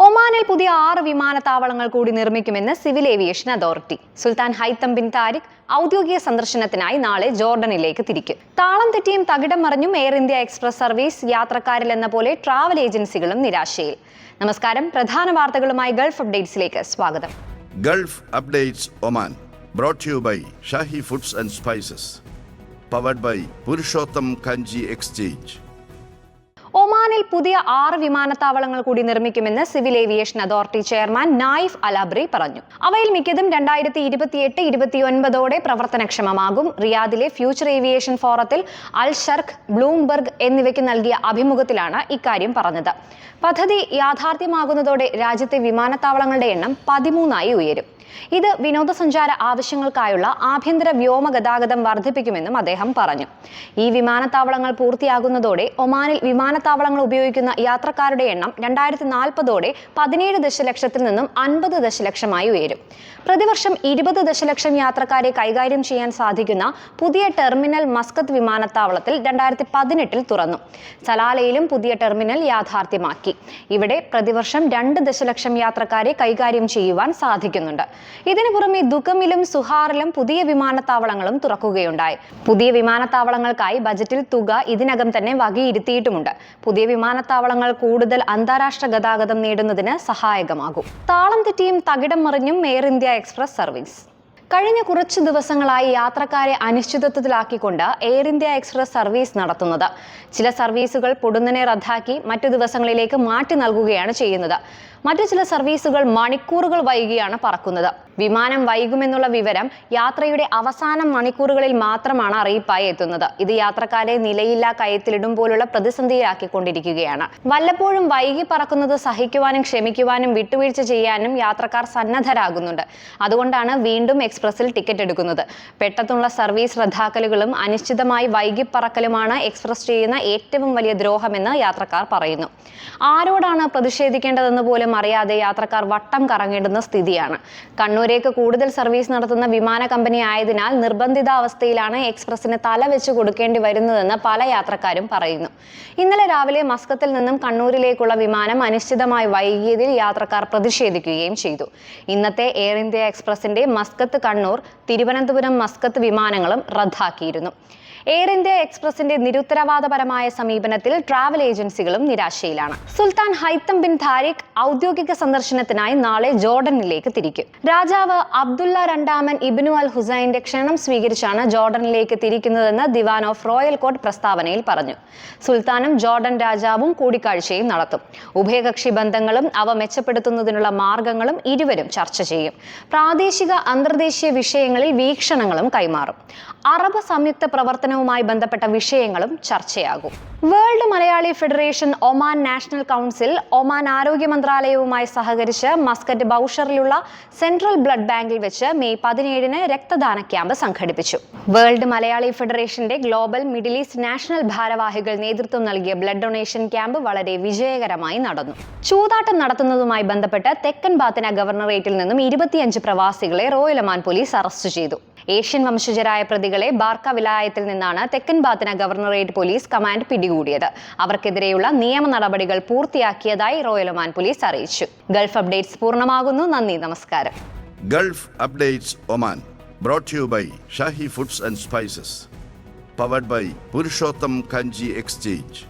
ഒമാനിൽ പുതിയ ആറ് വിമാനത്താവളങ്ങൾ കൂടി നിർമ്മിക്കുമെന്ന് civil aviation authority. Sultan Haitham bin Tariq ഔദ്യോഗിക സന്ദർശനത്തിനായി നാളെ ജോർഡനിലേക്ക് തിരിക്കും. താളം തെറ്റിയും തകിടം മറിഞ്ഞും എയർ ഇന്ത്യ എക്സ്പ്രസ് സർവീസ് യാത്രക്കാരിൽ എന്ന പോലെ ട്രാവൽ ഏജൻസികളും നിരാശയിൽ. നമസ്കാരം. പ്രധാന വാർത്തകളുമായി ഗൾഫ് അപ്ഡേറ്റ്സിലേക്ക് സ്വാഗതം. Gulf updates Oman you by Shahi foods and spices powered by Purushottam Kanji exchange. ഒമാനിൽ പുതിയ ആറ് വിമാനത്താവളങ്ങൾ കൂടി നിർമ്മിക്കുമെന്ന് civil aviation authority chairman Naif Alabri പറഞ്ഞു. അവയിൽ മിക്കതും രണ്ടായിരത്തി ഇരുപത്തിയെട്ട് ഇരുപത്തിയൊൻപതോടെ പ്രവർത്തനക്ഷമമാകും. റിയാദിലെ ഫ്യൂച്ചർ ഏവിയേഷൻ ഫോറത്തിൽ അൽ ഷർക്ക് ബ്ലൂംബർഗ് എന്നിവയ്ക്ക് നൽകിയ അഭിമുഖത്തിലാണ് ഇക്കാര്യം പറഞ്ഞത്. പദ്ധതി യാഥാർത്ഥ്യമാകുന്നതോടെ രാജ്യത്തെ വിമാനത്താവളങ്ങളുടെ എണ്ണം പതിമൂന്നായി ഉയരും. ഇത് വിനോദസഞ്ചാര ആവശ്യങ്ങൾക്കായുള്ള ആഭ്യന്തര വ്യോമ ഗതാഗതം വർദ്ധിപ്പിക്കുമെന്നും അദ്ദേഹം പറഞ്ഞു. ഈ വിമാനത്താവളങ്ങൾ പൂർത്തിയാകുന്നതോടെ ഒമാനിൽ വിമാനത്താവളങ്ങൾ ഉപയോഗിക്കുന്ന യാത്രക്കാരുടെ എണ്ണം രണ്ടായിരത്തി നാൽപ്പതോടെ പതിനേഴ് ദശലക്ഷത്തിൽ നിന്നും അൻപത് ദശലക്ഷമായി ഉയരും. പ്രതിവർഷം ഇരുപത് ദശലക്ഷം യാത്രക്കാരെ കൈകാര്യം ചെയ്യാൻ സാധിക്കുന്ന പുതിയ ടെർമിനൽ മസ്കത്ത് വിമാനത്താവളത്തിൽ രണ്ടായിരത്തി പതിനെട്ടിൽ തുറന്നു. സലാലയിലും പുതിയ ടെർമിനൽ യാഥാർത്ഥ്യമാക്കി. ഇവിടെ പ്രതിവർഷം രണ്ട് ദശലക്ഷം യാത്രക്കാരെ കൈകാര്യം ചെയ്യുവാൻ സാധിക്കുന്നുണ്ട്. ഇതിനു പുറമെ ദുഖമിലും സുഹാറിലും പുതിയ വിമാനത്താവളങ്ങളും തുറക്കുകയുണ്ടായി. പുതിയ വിമാനത്താവളങ്ങൾക്കായി ബജറ്റിൽ തുക ഇതിനകം തന്നെ വകയിരുത്തിയിട്ടുമുണ്ട്. വിമാനത്താവളങ്ങൾ കൂടുതൽ അന്താരാഷ്ട്ര ഗതാഗതം നേടുന്നതിന് സഹായകമാകും. താളം തെറ്റിയും തകിടം മറിഞ്ഞും എയർ ഇന്ത്യ എക്സ്പ്രസ് സർവീസ്. കഴിഞ്ഞ കുറച്ച് ദിവസങ്ങളായി യാത്രക്കാരെ അനിശ്ചിതത്വത്തിലാക്കിക്കൊണ്ട് എയർ ഇന്ത്യ എക്സ്പ്രസ് സർവീസ് നടത്തുന്നത്. ചില സർവീസുകൾ പൊടുന്നനെ റദ്ദാക്കി മറ്റു ദിവസങ്ങളിലേക്ക് മാറ്റി നൽകുകയാണ് ചെയ്യുന്നത്. മറ്റു ചില സർവീസുകൾ മണിക്കൂറുകൾ വൈകിയാണ് പറക്കുന്നത്. വിമാനം വൈകുമെന്നുള്ള വിവരം യാത്രയുടെ അവസാന മണിക്കൂറുകളിൽ മാത്രമാണ് അറിയിപ്പായി എത്തുന്നത്. ഇത് യാത്രക്കാരെ നിലയില്ലാ കയത്തിലിടും പോലുള്ള പ്രതിസന്ധിയിലാക്കിക്കൊണ്ടിരിക്കുകയാണ്. വല്ലപ്പോഴും വൈകി പറക്കുന്നത് സഹിക്കുവാനും ക്ഷമിക്കുവാനും വിട്ടുവീഴ്ച ചെയ്യാനും യാത്രക്കാർ സന്നദ്ധരാകുന്നുണ്ട്. അതുകൊണ്ടാണ് വീണ്ടും എക്സ്പ്രസിൽ ടിക്കറ്റ് എടുക്കുന്നത്. പെട്ടെന്നുള്ള സർവീസ് റദ്ദാക്കലുകളും അനിശ്ചിതമായി വൈകിപ്പറക്കലുമാണ് എക്സ്പ്രസ് ചെയ്യുന്ന ഏറ്റവും വലിയ ദ്രോഹമെന്ന് യാത്രക്കാർ പറയുന്നു. ആരോടാണ് പ്രതിഷേധിക്കേണ്ടതെന്ന് പോലും അറിയാതെ യാത്രക്കാർ വട്ടം കറങ്ങേണ്ടുന്ന സ്ഥിതിയാണ്. കണ്ണൂരേക്ക് കൂടുതൽ സർവീസ് നടത്തുന്ന വിമാന കമ്പനി ആയതിനാൽ നിർബന്ധിതാവസ്ഥയിലാണ് എക്സ്പ്രസിന് തല വെച്ച് കൊടുക്കേണ്ടി വരുന്നതെന്ന് പല യാത്രക്കാരും പറയുന്നു. ഇന്നലെ രാവിലെ മസ്കത്തിൽ നിന്നും കണ്ണൂരിലേക്കുള്ള വിമാനം അനിശ്ചിതമായി വൈകിയതിൽ യാത്രക്കാർ പ്രതിഷേധിക്കുകയും ചെയ്തു. ഇന്നത്തെ എയർ ഇന്ത്യ എക്സ്പ്രസിന്റെ മസ്കത്ത് കണ്ണൂർ തിരുവനന്തപുരം മസ്കത്ത് വിമാനങ്ങളും റദ്ദാക്കിയിരുന്നു. എയർ ഇന്ത്യ എക്സ്പ്രസിന്റെ നിരുത്തരവാദപരമായ സമീപനത്തിൽ ട്രാവൽ ഏജൻസികളും നിരാശയിലാണ്. സുൽത്താൻ ഹൈത്തം ബിൻ താരിഖ് ഔദ്യോഗിക സന്ദർശനത്തിനായി നാളെ ജോർഡനിലേക്ക് തിരിക്കും. രാജാവ് അബ്ദുള്ള രണ്ടാമൻ ഇബ്നു അൽ ഹുസൈന്റെ ക്ഷണം സ്വീകരിച്ചാണ് ജോർഡനിലേക്ക് തിരിക്കുന്നതെന്ന് ദിവാൻ ഓഫ് റോയൽ കോർട്ട് പ്രസ്താവനയിൽ പറഞ്ഞു. സുൽത്താനും ജോർഡൻ രാജാവും കൂടിക്കാഴ്ചയും നടത്തും. ഉഭയകക്ഷി ബന്ധങ്ങളും അവ മെച്ചപ്പെടുത്തുന്നതിനുള്ള മാർഗങ്ങളും ഇരുവരും ചർച്ച ചെയ്യും. പ്രാദേശിക അന്തർദേശീയ വിഷയങ്ങളിൽ വീക്ഷണങ്ങളും കൈമാറും. അറബ് സംയുക്ത പ്രവർത്തനവുമായി ബന്ധപ്പെട്ട വിഷയങ്ങളും ചർച്ചയാകും. World Malayali federation Oman national council Oman ആരോഗ്യ മന്ത്രാലയവുമായി സഹകരിച്ച് മസ്കറ്റ് ബൌഷറിലുള്ള സെൻട്രൽ ബ്ലഡ് ബാങ്കിൽ വെച്ച് മെയ് പതിനേഴിന് രക്തദാന ക്യാമ്പ് സംഘടിപ്പിച്ചു. വേൾഡ് മലയാളി ഫെഡറേഷന്റെ ഗ്ലോബൽ മിഡിൽ ഈസ്റ്റ് നാഷണൽ ഭാരവാഹികൾ നേതൃത്വം നൽകിയ ബ്ലഡ് ഡൊണേഷൻ ക്യാമ്പ് വളരെ വിജയകരമായി നടന്നു. ചൂതാട്ടം നടത്തുന്നതുമായി ബന്ധപ്പെട്ട് തെക്കൻ ബാത്തിന ഗവർണറേറ്റിൽ നിന്നും ഇരുപത്തിയഞ്ച് പ്രവാസികളെ റോയൽ ഒമാൻ പോലീസ് അറസ്റ്റ് ചെയ്തു. ഏഷ്യൻ വംശജരായ പ്രതികളെ ബാർക്ക വിലായത്തിൽ നിന്നാണ് തെക്കൻ ബാത്തിന ഗവർണറേറ്റ് പോലീസ് കമാൻഡ് പിടികൂടിയത്. അവർക്കെതിരെയുള്ള നിയമ നടപടികൾ പൂർത്തിയാക്കിയതായി റോയൽ ഒമാൻ പോലീസ് അറിയിച്ചു. ഗൾഫ് അപ്ഡേറ്റ്സ് പൂർണമാകുന്നു. നന്ദി. നമസ്കാരം. Gulf updates Oman brought you by Shahi foods and spices powered by Purushottam Kanji exchange.